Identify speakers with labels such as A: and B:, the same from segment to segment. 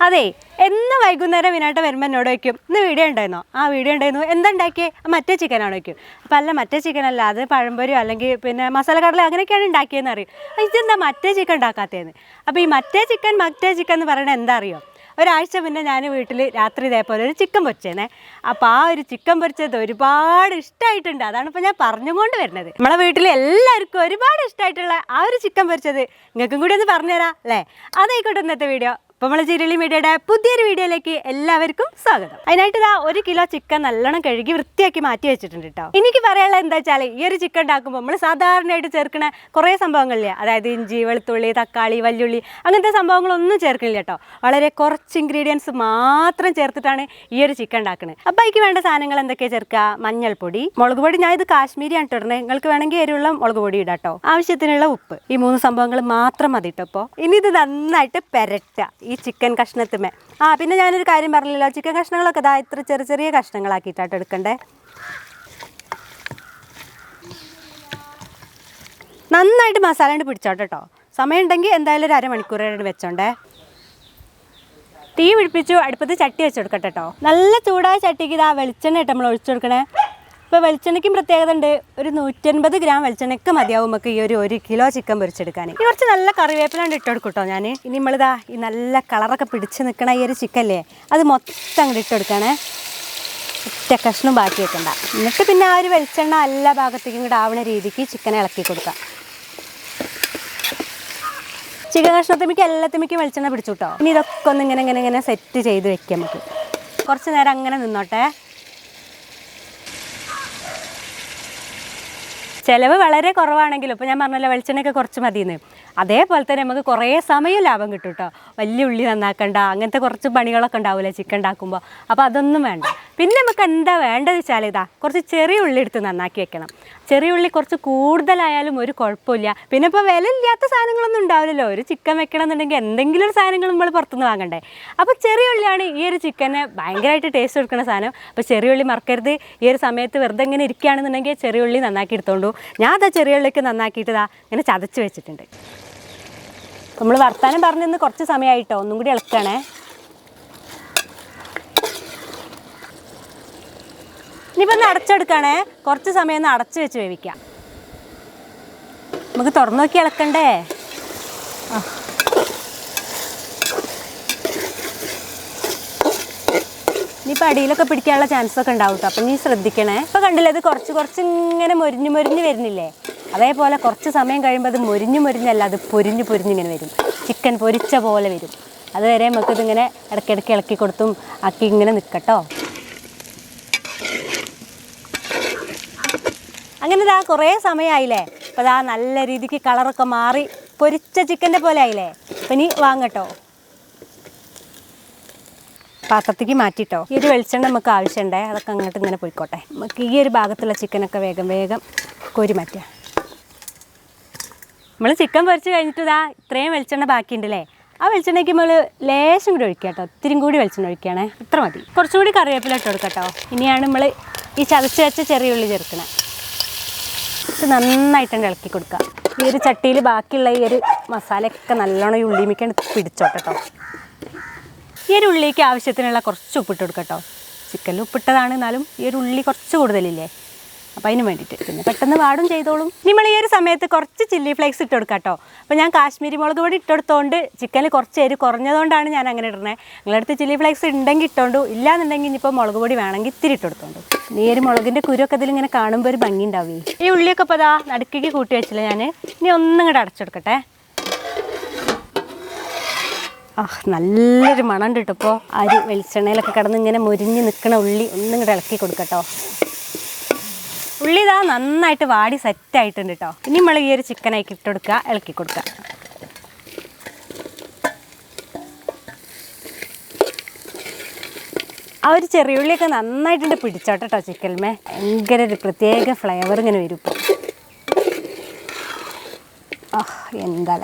A: അതെ എന്ന് വൈകുന്നേരം വിനായിട്ട് വരുമ്പോൾ എന്നോട് വയ്ക്കും ഇന്ന് വീഡിയോ ഉണ്ടായിരുന്നോ ആ വീഡിയോ ഉണ്ടായിരുന്നു എന്തുണ്ടാക്കിയേ? മറ്റേ ചിക്കനാണ് വയ്ക്കും അപ്പം അല്ല മറ്റേ ചിക്കൻ അല്ല അത് പഴംപൊരിയോ അല്ലെങ്കിൽ പിന്നെ മസാല കടല അങ്ങനെയൊക്കെയാണ് ഉണ്ടാക്കിയതെന്ന് അറിയും "ആ, ഇതെന്താ മറ്റേ ചിക്കൻ ഉണ്ടാക്കാത്തതെന്ന് അപ്പോൾ ഈ മറ്റേ ചിക്കൻ മറ്റേ ചിക്കൻ എന്ന് പറയുന്നത് എന്താ അറിയോ? ഒരാഴ്ച മുന്നേ ഞാൻ വീട്ടിൽ രാത്രി ഇതേപോലെ ഒരു ചിക്കൻ പൊരിച്ചേനെ അപ്പോൾ ആ ഒരു ചിക്കൻ പൊരിച്ചത് ഒരുപാട് ഇഷ്ടമായിട്ടുണ്ട് അതാണ് ഇപ്പോൾ ഞാൻ പറഞ്ഞുകൊണ്ട് വരുന്നത്. നമ്മളെ വീട്ടിൽ എല്ലാവർക്കും ഒരുപാട് ഇഷ്ടമായിട്ടുള്ള ആ ഒരു ചിക്കൻ പൊരിച്ചത്. നിങ്ങൾക്കും കൂടി ഒന്ന് പറഞ്ഞുതരാം അല്ലേ? അതായിക്കോട്ടെ ഇന്നത്തെ വീഡിയോ. അപ്പോൾ നമ്മൾ ചിരളി മീഡിയയുടെ പുതിയൊരു വീഡിയോയിലേക്ക് എല്ലാവർക്കും സ്വാഗതം. അതിനായിട്ട് ഇതാ ഒരു കിലോ ചിക്കൻ നല്ലോണം കഴുകി വൃത്തിയാക്കി മാറ്റി വെച്ചിട്ടുണ്ട് കേട്ടോ എനിക്ക് പറയാനുള്ളത് എന്താ വെച്ചാൽ ഈ ഒരു ചിക്കൻ ഉണ്ടാക്കുമ്പോൾ നമ്മൾ സാധാരണയായിട്ട് ചേർക്കുന്ന കുറേ സംഭവങ്ങളില്ല? അതായത് ഇഞ്ചി വെളുത്തുള്ളി തക്കാളി വല്യുള്ളി അങ്ങനത്തെ സംഭവങ്ങളൊന്നും ചേർക്കുന്നില്ല കേട്ടോ വളരെ കുറച്ച് ഇൻഗ്രീഡിയൻസ് മാത്രം ചേർത്തിട്ടാണ് ഈ ഒരു ചിക്കൻ ഉണ്ടാക്കുന്നത് അപ്പോൾ അതിക്ക് വേണ്ട സാധനങ്ങൾ എന്തൊക്കെയാണ് ചേർക്കുക മഞ്ഞൾപ്പൊടി മുളക് പൊടി. ഞാൻ ഇത് കാശ്മീരിയാണ് ഇട്ടിരുന്നത് നിങ്ങൾക്ക് വേണമെങ്കിൽ എരിവുള്ള മുളക് പൊടി ഇടാം കേട്ടോ ആവശ്യത്തിനുള്ള ഉപ്പ്. ഈ മൂന്ന് സംഭവങ്ങൾ മാത്രം മതി കേട്ടോ ഇനി ഇത് നന്നായിട്ട് പെരട്ടുക. ഈ ചിക്കൻ കഷ്ണത്തുമേ. ആ പിന്നെ ഞാനൊരു കാര്യം പറഞ്ഞില്ലല്ലോ. ചിക്കൻ കഷ്ണങ്ങളൊക്കെ ഇതാ ഇത്ര ചെറിയ ചെറിയ കഷ്ണങ്ങളാക്കിയിട്ടാണ് എടുക്കണ്ടേ. നന്നായിട്ട് മസാല കൊണ്ട് പിടിച്ചോട്ടെ കേട്ടോ സമയം ഉണ്ടെങ്കിൽ എന്തായാലും ഒരു അരമണിക്കൂറായിട്ട് വെച്ചോണ്ടേ. തീ പിടിപ്പിച്ചു അടുപ്പത്ത് ചട്ടി വെച്ച് കൊടുക്കട്ടെ കേട്ടോ നല്ല ചൂടായ ചട്ടിക്ക് ഇതാ വെളിച്ചെണ്ണ ഇട്ട് നമ്മൾ ഒഴിച്ചു കൊടുക്കണേ. ഇപ്പോൾ വെളിച്ചെണ്ണയ്ക്കും പ്രത്യേകത ഉണ്ട്. ഒരു നൂറ്റൻപത് ഗ്രാം വെളിച്ചെണ്ണയ്ക്ക് മതിയാവും നമുക്ക് ഈ ഒരു ഒരു കിലോ ചിക്കൻ പൊരിച്ചെടുക്കാൻ. ഈ കുറച്ച് നല്ല കറിവേപ്പിലാണ്ട് ഇട്ട് കൊടുക്കും ഞാൻ ഇനി നമ്മളിതാ ഈ നല്ല കളറൊക്കെ പിടിച്ച് നിൽക്കണ ഈ ഒരു ചിക്കല്ലേ അത് മൊത്തം അങ്ങോട്ട് ഇട്ട് കൊടുക്കണേ ഒറ്റ കഷ്ണം ബാക്കി വെക്കണ്ട. എന്നിട്ട് പിന്നെ ആ ഒരു വെളിച്ചെണ്ണ എല്ലാ ഭാഗത്തേക്കും കൂടെ ആവുന്ന രീതിക്ക് ചിക്കൻ ഇളക്കി കൊടുക്കാം. ചിക്കൻ കഷ്ണത്തിമിക്ക് എല്ലാത്തിമിക്കും വെളിച്ചെണ്ണ പിടിച്ചു കേട്ടോ ഇനി ഇതൊക്കെ ഒന്ന് ഇങ്ങനെ ഇങ്ങനെ ഇങ്ങനെ സെറ്റ് ചെയ്ത് വെക്കാം നമുക്ക്. കുറച്ച് നേരം അങ്ങനെ നിന്നോട്ടെ. ചിലവ് വളരെ കുറവാണെങ്കിലും ഇപ്പോൾ ഞാൻ പറഞ്ഞല്ലോ വെളിച്ചെണ്ണയൊക്കെ കുറച്ച് മതിയെന്ന്. അതേപോലെ തന്നെ നമുക്ക് കുറേ സമയം ലാഭം കിട്ടും കേട്ടോ വലിയ ഉള്ളി നന്നാക്കണ്ട അങ്ങനത്തെ കുറച്ച് പണികളൊക്കെ ഉണ്ടാവില്ല ചിക്കൻ ഉണ്ടാക്കുമ്പോൾ അപ്പോൾ അതൊന്നും വേണ്ട. പിന്നെ നമുക്ക് എന്താ വേണ്ടത് വെച്ചാൽ ഇതാ കുറച്ച് ചെറിയ ഉള്ളി എടുത്ത് നന്നാക്കി വെക്കണം. ചെറിയ ഉള്ളി കുറച്ച് കൂടുതലായാലും ഒരു കുഴപ്പമില്ല. പിന്നെ ഇപ്പോൾ വില ഇല്ലാത്ത സാധനങ്ങളൊന്നും ഉണ്ടാവില്ലല്ലോ. ഒരു ചിക്കൻ വെക്കണമെന്നുണ്ടെങ്കിൽ എന്തെങ്കിലും ഒരു സാധനങ്ങൾ നമ്മൾ പുറത്തുനിന്ന് വാങ്ങണ്ടേ. അപ്പോൾ ചെറിയ ഉള്ളിയാണ് ഈ ഒരു ചിക്കന് ഭയങ്കരമായിട്ട് ടേസ്റ്റ് കൊടുക്കുന്ന സാധനം. അപ്പോൾ ചെറിയ ഉള്ളി മറക്കരുത്. ഈ ഒരു സമയത്ത് വെറുതെ ഇങ്ങനെ ഇരിക്കുകയാണെന്നുണ്ടെങ്കിൽ ചെറിയ ഉള്ളി നന്നാക്കി എടുത്തോണ്ടു. ഞാൻ അതാ ചെറിയ ഉള്ളിക്ക് നന്നാക്കിയിട്ട് ഇതാ ഇങ്ങനെ ചതച്ച് വെച്ചിട്ടുണ്ട്. നമ്മൾ വർത്താനം പറഞ്ഞിന്ന് കുറച്ച് സമയമായിട്ടോ. ഒന്നും കൂടി ഇളക്കണേ. ഇനിയിപ്പോൾ ഒന്ന് അടച്ചെടുക്കണേ. കുറച്ച് സമയം ഒന്ന് അടച്ച് വെച്ച് വേവിക്കാം. നമുക്ക് തുറന്നു നോക്കി ഇളക്കണ്ടേ? ആ. ഇനിയിപ്പോൾ അടിയിലൊക്കെ പിടിക്കാനുള്ള ചാൻസൊക്കെ ഉണ്ടാവും കേട്ടോ അപ്പം നീ ശ്രദ്ധിക്കണേ. ഇപ്പോൾ കണ്ടില്ലേ ഇത് കുറച്ച് കുറച്ച് ഇങ്ങനെ മൊരിഞ്ഞ് മൊരിഞ്ഞ് വരുന്നില്ലേ? അതേപോലെ കുറച്ച് സമയം കഴിയുമ്പോൾ അത് മുരിഞ്ഞു മുരിഞ്ഞല്ല അത് പൊരിഞ്ഞു പൊരിഞ്ഞിങ്ങനെ വരും. ചിക്കൻ പൊരിച്ച പോലെ വരും. അതുവരെ നമുക്കിതിങ്ങനെ ഇടയ്ക്കിടയ്ക്ക് ഇളക്കി കൊടുത്തും ആക്കി ഇങ്ങനെ നിൽക്കട്ടോ അങ്ങനെ ഇതാ കുറേ സമയമായില്ലേ അപ്പോൾ ഇതാ നല്ല രീതിക്ക് കളറൊക്കെ മാറി പൊരിച്ച ചിക്കന്റെ പോലെ ആയില്ലേ? അപ്പം ഇനി വാങ്ങട്ടോ. പാത്രത്തേക്ക് മാറ്റിട്ടോ. ഈ ഒരു വെളിച്ചെണ്ണ നമുക്ക് ആവശ്യമുണ്ടേ അതൊക്കെ അങ്ങോട്ട് ഇങ്ങനെ പോയിക്കോട്ടെ. നമുക്ക് ഈ ഒരു ഭാഗത്തുള്ള ചിക്കനൊക്കെ വേഗം വേഗം കോരി മാറ്റുക നമ്മൾ ചിക്കൻ പൊരിച്ച് കഴിഞ്ഞിട്ട് ഇതാ ഇത്രയും വെളിച്ചെണ്ണ ബാക്കിയുണ്ടല്ലേ. ആ വെളിച്ചെണ്ണയ്ക്ക് നമ്മൾ ലേശം കൂടി ഒഴിക്കുക കേട്ടോ ഇത്തിരി കൂടി വെളിച്ചെണ്ണ ഒഴിക്കുകയാണേ. ഇത്ര മതി. കുറച്ചുകൂടി കറിവേപ്പില ഇട്ട് കൊടുക്കട്ടോ. ഇനിയാണ് നമ്മൾ ഈ ചതച്ച് വെച്ച ചെറിയ ഉള്ളി ചേർക്കണേ. ഇത് നന്നായിട്ടുണ്ട് ഇളക്കി കൊടുക്കുക. ഈ ഒരു ചട്ടിയിൽ ബാക്കിയുള്ള ഈ ഒരു മസാലയൊക്കെ നല്ലോണം ഈ ഉള്ളിമിക്കാണ് പിടിച്ചോട്ടെ ഈ ഒരു ഉള്ളിക്ക് ആവശ്യത്തിനുള്ള കുറച്ച് ഉപ്പിട്ട് കൊടുക്കട്ടോ. ചിക്കനിൽ ഉപ്പിട്ടതാണ് എന്നാലും ഈ ഒരു ഉള്ളി കുറച്ച് കൂടുതലില്ലേ? അപ്പോൾ അതിന് വേണ്ടിയിട്ട്. പിന്നെ പെട്ടെന്ന് വാടും ചെയ്തോളും. നമ്മൾ ഈ ഒരു സമയത്ത് കുറച്ച് ചില്ലി ഫ്ലേക്സ് ഇട്ട് കൊടുക്കാം കേട്ടോ അപ്പോൾ ഞാൻ കാശ്മീരി മുളക് പൊടി ഇട്ടെടുത്തോണ്ട് ചിക്കനിൽ കുറച്ച് എരി കുറഞ്ഞതുകൊണ്ടാണ് ഞാൻ അങ്ങനെ ഇടുന്നത് നിങ്ങളടുത്ത് ചില്ലി ഫ്ലേക്സ് ഉണ്ടെങ്കിൽ ഇട്ടോണ്ടു. ഇല്ലാന്നുണ്ടെങ്കിൽ ഇനിയിപ്പോൾ മുളക് പൊടി വേണമെങ്കിൽ ഇത്തിരി ഇട്ടെടുത്തോണ്ട് നീ ഒരു മുളകിന്റെ കുരുവൊക്കെ ഇതിലിങ്ങനെ കാണുമ്പോൾ ഒരു ഭംഗി ഉണ്ടാവുകയും ഈ ഉള്ളിയൊക്കെ ഇപ്പോൾ അതാ നടുക്കിക്ക് കൂട്ടി വെച്ചില്ല ഞാൻ ഇനി ഒന്നും കൂടെ അടച്ചെടുക്കട്ടെ ആ നല്ലൊരു മണം ഉണ്ട് ഇപ്പോൾ അരി വെളിച്ചെണ്ണയിലൊക്കെ കിടന്ന് ഇങ്ങനെ മുരിഞ്ഞ് നിൽക്കണ ഉള്ളി ഒന്നും കൂടെ ഇളക്കി കൊടുക്കട്ടോ. ഉള്ളി ഇതാ നന്നായിട്ട് വാടി സെറ്റ് ആയിട്ടുണ്ട് കേട്ടോ ഇനി നമ്മൾ ഈ ഒരു ചിക്കനായിട്ട് ഇട്ട് കൊടുക്കുക ഇളക്കി കൊടുക്കുക ആ ഒരു ചെറിയ ചെറിയുള്ളിയൊക്കെ നന്നായിട്ടുണ്ട് പിടിച്ചോട്ടെ കേട്ടോ ചിക്കൻമേ ഭയങ്കര ഒരു പ്രത്യേക ഫ്ലേവർ ഇങ്ങനെ വരും ഇപ്പോൾ എന്താ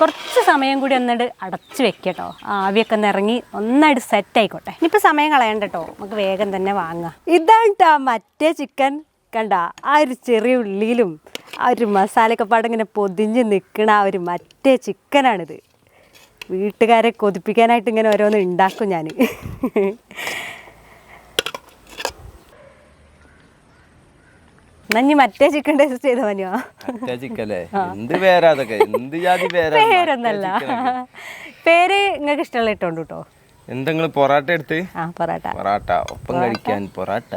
A: കുറച്ച് സമയം കൂടി ഒന്നിട്ട് അടച്ച് വെക്കട്ടോ. ആവിയൊക്കെ ഒന്ന് ഇറങ്ങി ഒന്നായിട്ട് സെറ്റ് ആയിക്കോട്ടെ. ഇനിയിപ്പോൾ സമയം കളയണ്ട കേട്ടോ നമുക്ക് വേഗം തന്നെ വാങ്ങാം. ഇതാണ് കേട്ടോ മറ്റേ ചിക്കൻ കണ്ട ആ ഒരു ചെറിയ ഉള്ളിയിലും ആ ഒരു മസാലയൊക്കെ പാടെ ഇങ്ങനെ പൊതിഞ്ഞ് നിൽക്കണ ആ ഒരു മറ്റേ ചിക്കനാണിത് വീട്ടുകാരെ കൊതിപ്പിക്കാനായിട്ട് ഇങ്ങനെ ഓരോന്ന് ഉണ്ടാക്കും ഞാൻ നഞ്ഞി മറ്റേ ചിക്കൻ ടേസ്റ്റ് ചെയ്ത മനിയോ
B: എന്ത് പേരാ അതൊക്കെ? എന്ത് ജാതി പേരാ?
A: പേരൊന്നല്ല. പേര് നിങ്ങൾക്ക് ഇഷ്ടമുള്ള ഇട്ടോണ്ട് കേട്ടോ
B: എന്തെങ്കിലും പൊറാട്ട എടുത്ത്?
A: ആ പൊറാട്ട.
B: പൊറാട്ട. ഒപ്പം കഴിക്കാൻ പൊറാട്ട.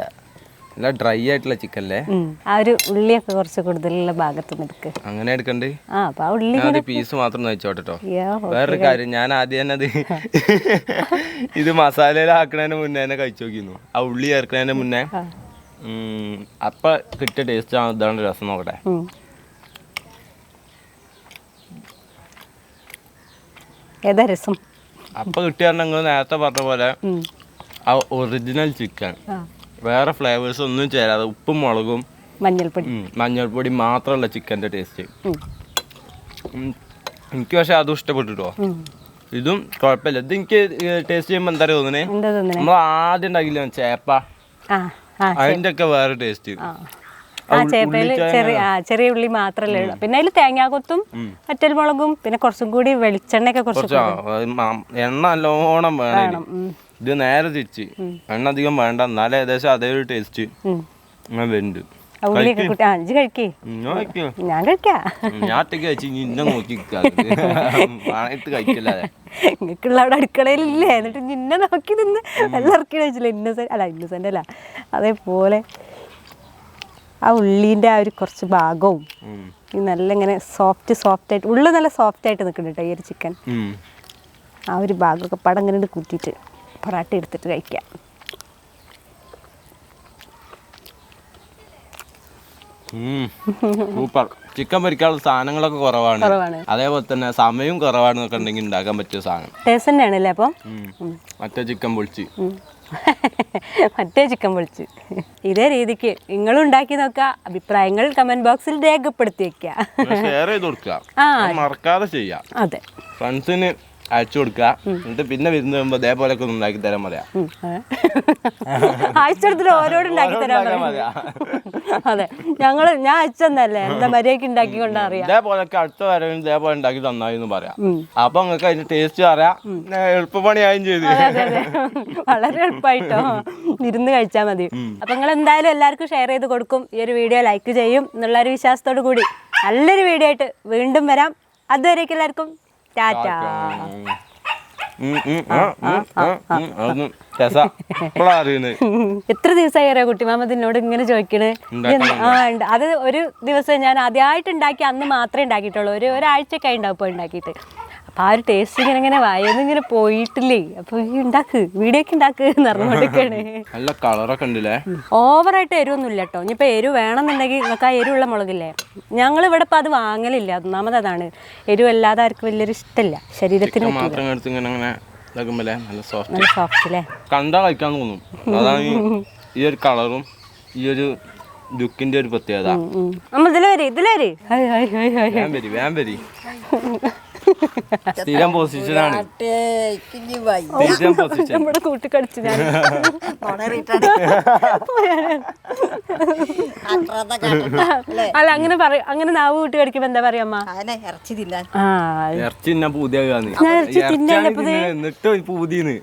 B: നല്ല ഡ്രൈ ആയിട്ടുള്ള ചിക്കൻ
A: അല്ലേ? ആ ഒരു ഉള്ളിയൊക്കെ കുറച്ച് കൂടുതലുള്ള ഭാഗത്ത് നിൽക്ക്
B: അങ്ങനെ എടുക്കണ്ടേ?
A: ആ അപ്പൊ ആ ഉള്ളി
B: അത് പീസ് മാത്രം കഴിച്ചോട്ടോ
A: യ്യോ,
B: വേറൊരു കാര്യം ഞാൻ ആദ്യം തന്നെ അത് ഇത് മസാലയിലാക്കണതിന് മുന്നേ തന്നെ കഴിച്ചു നോക്കിയിരുന്നു. ആ ഉള്ളി ചേർക്കണതിന് മുന്നേ അപ്പൊ കിട്ടിയ ടേസ്റ്റ് ആണ് ഇതാണ് രസം നോക്കട്ടെ.
A: ഏതാ രസം?
B: അപ്പൊ കിട്ടിയ നിങ്ങൾ നേരത്തെ പറഞ്ഞ പോലെ ആ ഒറിജിനൽ ചിക്കൻ വേറെ ഫ്ലേവേഴ്സ് ഒന്നും ചേരാതെ ഉപ്പും മുളകും
A: മഞ്ഞൾപ്പൊടി.
B: മഞ്ഞൾപ്പൊടി മാത്രമല്ല ചിക്കന്റെ ടേസ്റ്റ് എനിക്ക് പക്ഷെ അതും ഇഷ്ടപ്പെട്ടിട്ടോ. ഇതും കുഴപ്പമില്ല. ഇത് എനിക്ക് ടേസ്റ്റ് ചെയ്യുമ്പോൾ എന്താ തോന്നുന്നേ? നമ്മൾ ആദ്യം ഉണ്ടാക്കില്ല ചേപ്പ? അതിന്റെ ഒക്കെ വേറെ ടേസ്റ്റ്
A: ആ. ചേപ്പയിൽ ചെറിയ ആ ചെറിയ ഉള്ളി മാത്രല്ലേ ഉള്ളൂ. പിന്നെ അതിൽ തേങ്ങാക്കൊത്തും മറ്റൊരു മുളകും പിന്നെ കുറച്ചും കൂടി വെളിച്ചെണ്ണയൊക്കെ കുറച്ച്
B: കുറച്ച് എണ്ണ നല്ലോണം വേണം ഇത് നേരെ തിരിച്ച്. എണ്ണ അധികം വേണ്ട. എന്നാലും ഏകദേശം അതേ ഒരു ടേസ്റ്റ് വരുന്നുണ്ട്
A: ഉള്ളിയൊക്കെ കൂട്ടി ആ അഞ്ച് കഴിക്കേ.
B: ഞാൻ കഴിക്കും.
A: നിങ്ങൾക്കുള്ള അവിടെ അടുക്കളയിലില്ലേ? എന്നിട്ട് നിന്നെ നോക്കി നിന്ന് വെള്ളം ഇറക്കി അല്ല ഇന്നസെന്റ് അല്ല. അതേപോലെ ആ ഉള്ളീന്റെ ആ ഒരു കുറച്ച് ഭാഗവും ഈ നല്ല ഇങ്ങനെ സോഫ്റ്റ് സോഫ്റ്റ് ആയിട്ട് ഉള്ളു നല്ല സോഫ്റ്റ് ആയിട്ട് നിൽക്കുന്നുണ്ട് കേട്ടോ ഈ ഒരു ചിക്കൻ ആ ഒരു ഭാഗമൊക്കെ പടം ഇങ്ങനെ കൂട്ടിയിട്ട് പൊറാട്ട എടുത്തിട്ട് കഴിക്കാം.
B: സൂപ്പർ. ചിക്കൻ പൊരിക്കാനുള്ള സാധനങ്ങളൊക്കെ കുറവാണ്.
A: കുറവാണ്.
B: അതേപോലെ തന്നെ സമയം കുറവാണെന്നൊക്കെ ഉണ്ടെങ്കിൽ ഉണ്ടാക്കാൻ പറ്റിയ സാധനം.
A: ടേസ്റ്റ് തന്നെയാണല്ലേ അപ്പം.
B: മറ്റേ ചിക്കൻ പൊളിച്ച്.
A: മറ്റേ ചിക്കൻ പൊളിച്ച്. ഇതേ രീതിക്ക് നിങ്ങൾ ഉണ്ടാക്കി നോക്ക അഭിപ്രായങ്ങൾ കമന്റ് ബോക്സിൽ രേഖപ്പെടുത്തി വെക്കുക.
B: ഷെയർ ചെയ്ത് കൊടുക്കുക. മറക്കാതെ ചെയ്യാം
A: അതെ.
B: ഫ്രണ്ട്സിന് അയച്ചു കൊടുക്കുക. എന്നിട്ട് പിന്നെ വിരുന്ന് വരുമ്പോ ഇതേപോലെ ഒക്കെ ഉണ്ടാക്കി തരാൻ പറയാം.
A: അയച്ചെടുത്തിട്ട് ഓരോട് ഉണ്ടാക്കി തരാൻ പറയും. അതെ. ഞങ്ങൾ ഞാൻ അച്ഛന്നല്ലേ എന്താ മര്യാദയ്ക്ക് ഉണ്ടാക്കിക്കൊണ്ടാ അറിയാം?
B: ഇതേപോലൊക്കെ അടുത്ത വരവിന് ഇതേപോലെ ഉണ്ടാക്കി തന്നായി എന്ന് പറയാം. അപ്പൊ നിങ്ങൾക്ക് അതിന്റെ ടേസ്റ്റ് അറിയാം. എളുപ്പപ്പണിയായും ചെയ്ത്.
A: വളരെ എളുപ്പമായിട്ടോ ഇരുന്ന് കഴിച്ചാൽ മതി. അപ്പൊ നിങ്ങൾ എന്തായാലും എല്ലാവർക്കും ഷെയർ ചെയ്ത് കൊടുക്കും. ഈ ഒരു വീഡിയോ ലൈക്ക് ചെയ്യും എന്നുള്ള ഒരു വിശ്വാസത്തോടു കൂടി. നല്ലൊരു വീഡിയോ ആയിട്ട് വീണ്ടും വരാം. അതുവരേക്കും എല്ലാവർക്കും. ടാറ്റാ. എത്ര ദിവസമായി അറിയാം കുട്ടിമാമ എന്നോട് ഇങ്ങനെ ചോദിക്കണേ? ആ ഉണ്ട്. അത് ഒരു ദിവസം ഞാൻ ആദ്യമായിട്ട് ഉണ്ടാക്കി അന്ന് മാത്രമേ ഉണ്ടാക്കിയിട്ടുള്ളൂ. ഒരു ഒരാഴ്ചക്കായി ഉണ്ടാവും ഇപ്പോൾ ഉണ്ടാക്കിയിട്ട്. അപ്പം ആ ഒരു ടേസ്റ്റ് ഇങ്ങനെ ഇങ്ങനെ വായന്ന് ഇങ്ങനെ പോയിട്ടില്ലേ? അപ്പൊ ഈ ഉണ്ടാക്ക് വീഡിയോ ഒക്കെ ഉണ്ടാക്ക് എന്ന്
B: നല്ല കളറൊക്കെ ഉണ്ടല്ലേ?
A: ഓവറായിട്ട് എരിവൊന്നും ഇല്ല കേട്ടോ ഇനിയിപ്പോ എരിവ് വേണമെന്നുണ്ടെങ്കിൽ നമുക്ക് ആ എരിവുള്ള മുളകില്ലേ? ഞങ്ങൾ ഇവിടെ ഇപ്പൊ അത് വാങ്ങലില്ല. ഒന്നാമത് അതാണ്. എരിവല്ലാതെ ആർക്കും വലിയൊരു ഇഷ്ടമില്ല ശരീരത്തിന്
B: മാത്രം എടുത്ത് ഇങ്ങനെ ഇതാക്കുമ്പോലേ നല്ല സോഫ്റ്റ്
A: നല്ല സോഫ്റ്റ് അല്ലേ
B: കണ്ടാ കഴിക്കാൻ തോന്നും. അതാണ് ഈ- ഈ ഒരു കളറും ഈ ഒരു ലുക്കിന്റെ പ്രത്യേകത.
A: വരി വരി ഹായ് ഹായ്
B: വേം വരി വേം വരി. സ്ഥിരം പൊസിഷനാണ്. സ്ഥിരം പൊസിഷൻ.
A: നമ്മുടെ കൂട്ടിക്കടിച്ചു ഞാൻ. അല്ല? അങ്ങനെ പറയും അങ്ങനെ നാവ് കൂട്ടി കടിക്കുമ്പോ എന്താ പറയാ അമ്മ?
C: ഇറച്ചി തിന്നാൻ.
A: ആ
B: ഇറച്ചി തിന്നാൻ പൂതിയാകാന്ന്.
A: ഞാൻ ഇറച്ചി തിന്നല്ലേ ഇപ്പൊ ഇത്?
B: എന്നിട്ട് പൂതിന്ന്.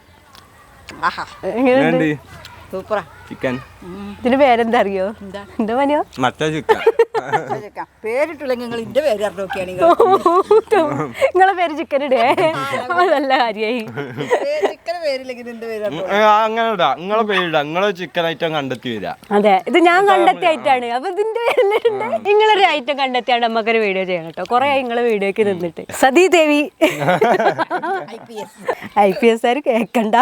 C: ആഹാ.
A: എങ്ങനെയുണ്ട്?
C: സൂപ്പറാ.
B: ചിക്കൻ.
A: പേരെന്താ അറിയോ? എന്താ? പനിയോ?
B: മറ്റേ ചിക്കൻ.
C: ചോദിക്കാം. പേരിട്ടില്ലെങ്കിൽ നിങ്ങൾ ഇന്റെ പേര് നോക്കിയാണെങ്കിൽ
A: നിങ്ങളെ പേര് ചിക്കൻ ഇടേ. കാര്യായി.
B: അങ്ങനെ ഇടാ. നിങ്ങളെ പേരിടാ നിങ്ങളെ ചിക്കൻ ഐറ്റം കണ്ടെത്തി വരാ.
A: അതെ. ഇത് ഞാൻ കണ്ടെത്തിയ ഐറ്റാണ്. അപ്പൊ ഇതിന്റെ പേരിലുണ്ട് നിങ്ങളൊരു ഐറ്റം കണ്ടെത്തിയാണ് നമുക്കൊരു വീഡിയോ ചെയ്യണം കേട്ടോ. കൊറേ നിങ്ങളെ വീഡിയോക്ക് നിന്നിട്ട്. Sathidevi.
C: I P S.
A: I P S ആര് കേക്കണ്ട.